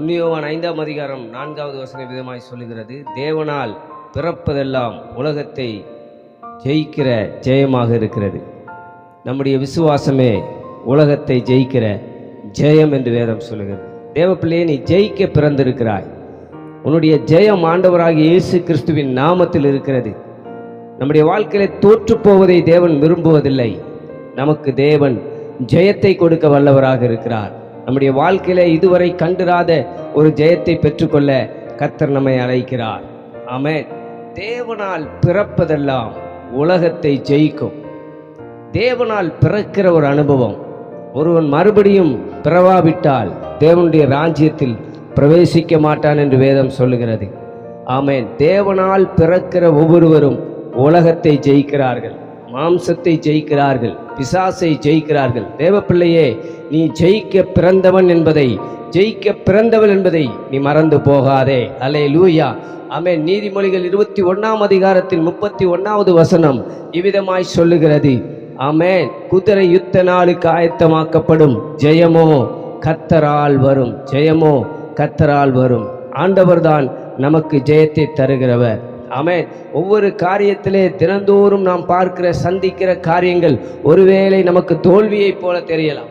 ஒன்னியோவான் ஐந்தாம் அதிகாரம் நான்காவது வசன விதமாய் சொல்லுகிறது. தேவனால் பிறப்பதெல்லாம் உலகத்தை ஜெயிக்கிற ஜெயமாக இருக்கிறது. நம்முடைய விசுவாசமே உலகத்தை ஜெயிக்கிற ஜெயம் என்று வேதம் சொல்லுகிறது. தேவப்பிள்ளையே நீ ஜெயிக்க பிறந்திருக்கிறாய். உன்னுடைய ஜெயம் ஆண்டவராகிய இயேசு கிறிஸ்துவின் நாமத்தில் இருக்கிறது. நம்முடைய வாழ்க்கையில தோற்று போவதை தேவன் விரும்புவதில்லை. நமக்கு தேவன் ஜெயத்தை கொடுக்க வல்லவராக இருக்கிறார். நம்முடைய வாழ்க்கையில இதுவரை கண்டிராத ஒரு ஜெயத்தை பெற்றுக்கொள்ள கத்தர் நம்மை அழைக்கிறார். ஆமே தேவனால் பிறப்பதெல்லாம் உலகத்தை ஜெயிக்கும். தேவனால் பிறக்கிற ஒரு அனுபவம். ஒருவன் மறுபடியும் பிறவாவிட்டால் தேவனுடைய ராஜ்யத்தில் பிரவேசிக்க மாட்டான் என்று வேதம் சொல்லுகிறது. ஆமேன். தேவனால் பிறக்கிற ஒவ்வொருவரும் உலகத்தை ஜெயிக்கிறார்கள். மாம்சத்தை ஜெயிக்கிறார்கள். பிசாசை ஜெயிக்கிறார்கள். தேவப்பிள்ளையே நீ ஜெயிக்க பிறந்தவன் என்பதை ஜெயிக்க பிறந்தவள் என்பதை நீ மறந்து போகாதே. அலே லூயா அமே நீதிமொழிகள் இருபத்தி ஒன்றாம் அதிகாரத்தின் முப்பத்தி ஒன்றாவது வசனம் இவ்விதமாய் சொல்லுகிறது. ஆமென். குதிரை யுத்த நாளுக்கு ஆயத்தமாக்கப்படும். ஜெயமோ கத்தரால் வரும். ஜெயமோ கத்தரால் வரும். ஆண்டவர்தான் நமக்கு ஜெயத்தை தருகிறவர். ஆமென். ஒவ்வொரு காரியத்திலே தினந்தோறும் நாம் பார்க்கிற சந்திக்கிற காரியங்கள் ஒருவேளை நமக்கு தோல்வியைப் போல தெரியலாம்.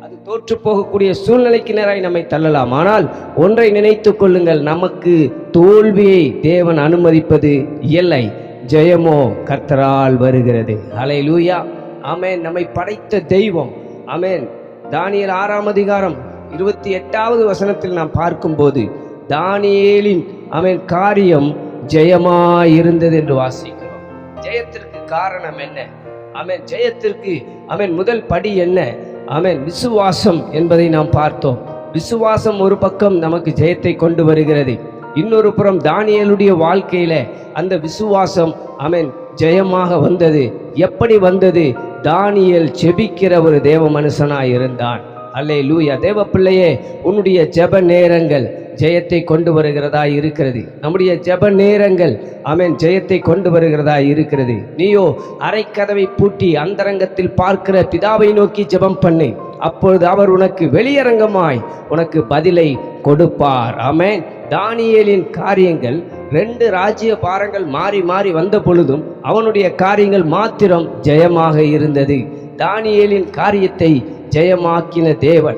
அது தோற்று போகக்கூடிய சூழ்நிலைக்கு நேராய் நம்மை தள்ளலாம். ஆனால் ஒன்றை நினைத்து கொள்ளுங்கள் நமக்கு தோல்வியை தேவன் அனுமதிப்பது இல்லை. ஜெயமோ கர்த்தரால் வருகிறது. அலை லூயா அமேன் நம்மை படைத்த தெய்வம். ஆமென். தானியல் ஆறாம் அதிகாரம் இருபத்தி எட்டாவது வசனத்தில் நாம் பார்க்கும்போது தானியேலின் அவன் காரியம் ஜெயமாயிருந்தது என்று வாசிக்கிறோம். ஜெயத்திற்கு காரணம் என்ன? அவன் ஜெயத்திற்கு அவன் முதல் படி என்ன? அவன் விசுவாசம் என்பதை நாம் பார்த்தோம். விசுவாசம் ஒரு பக்கம் நமக்கு ஜெயத்தை கொண்டு வருகிறது. இன்னொரு புறம் தானியலுடைய வாழ்க்கையில அந்த விசுவாசம் அவன் ஜெயமாக வந்தது. எப்படி வந்தது? தானியல் செபிக்கிற ஒரு தேவ மனுஷனாய் இருந்தான். அல்லே லூயா தேவ பிள்ளையே உன்னுடைய ஜெப நேரங்கள் ஜெயத்தை கொண்டு வருகிறதா இருக்கிறது. நம்முடைய ஜெப நேரங்கள் ஆமென் ஜெயத்தை கொண்டு வருகிறதா இருக்கிறது. நீயோ அரைக்கதவை பூட்டி அந்தரங்கத்தில் பார்க்கிற பிதாவை நோக்கி ஜெபம் பண்ணு. அப்பொழுது அவர் உனக்கு வெளியரங்கமாய் உனக்கு பதிலை கொடுப்பார். அமேன் தானியேலின் காரியங்கள் ரெண்டு ராஜ்ய பாரங்கள் மாறி மாறி வந்த பொழுதும் அவனுடைய காரியங்கள் மாத்திரம் ஜெயமாக இருந்தது. தானியலின் காரியத்தை ஜெயமாக்கின தேவன்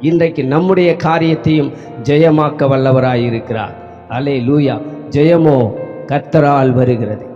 இன்றைக்கு நம்முடைய காரியத்தையும் ஜெயமாக்க வல்லவராய் இருக்கிறார் அலே லூயா ஜெயமோ கத்தரால் வருகிறது.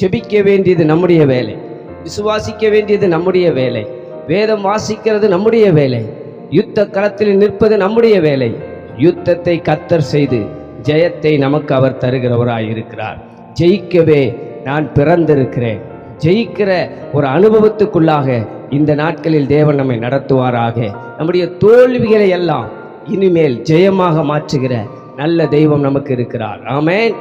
செபிக்க வேண்டியது நம்முடைய வேலை. விசுவாசிக்க வேண்டியது நம்முடைய வேலை. வேதம் வாசிக்கிறது நம்முடைய வேலை. யுத்த களத்தில் நிற்பது நம்முடைய வேலை. யுத்தத்தை கத்தர் செய்து ஜெயத்தை நமக்கு அவர் தருகிறவராய் இருக்கிறார் ஜெயிக்கவே நான் பிறந்திருக்கிறேன். ஜெயிக்கிற ஒரு அனுபவத்துக்குள்ளாக இந்த நாட்களில் தேவன் நம்மை நடத்துவாராக. நம்முடைய தோல்விகளை எல்லாம் இனிமேல் ஜெயமாக மாற்றுகிற நல்ல தெய்வம் நமக்கு இருக்கிறார். ஆமேன்.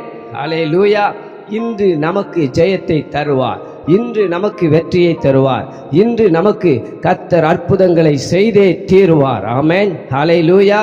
அலே லூயா இன்று நமக்கு ஜெயத்தை தருவார். இன்று நமக்கு வெற்றியை தருவார். இன்று நமக்கு கத்தர் அற்புதங்களை செய்தே தீருவார். ஆமேன். அலை லூயா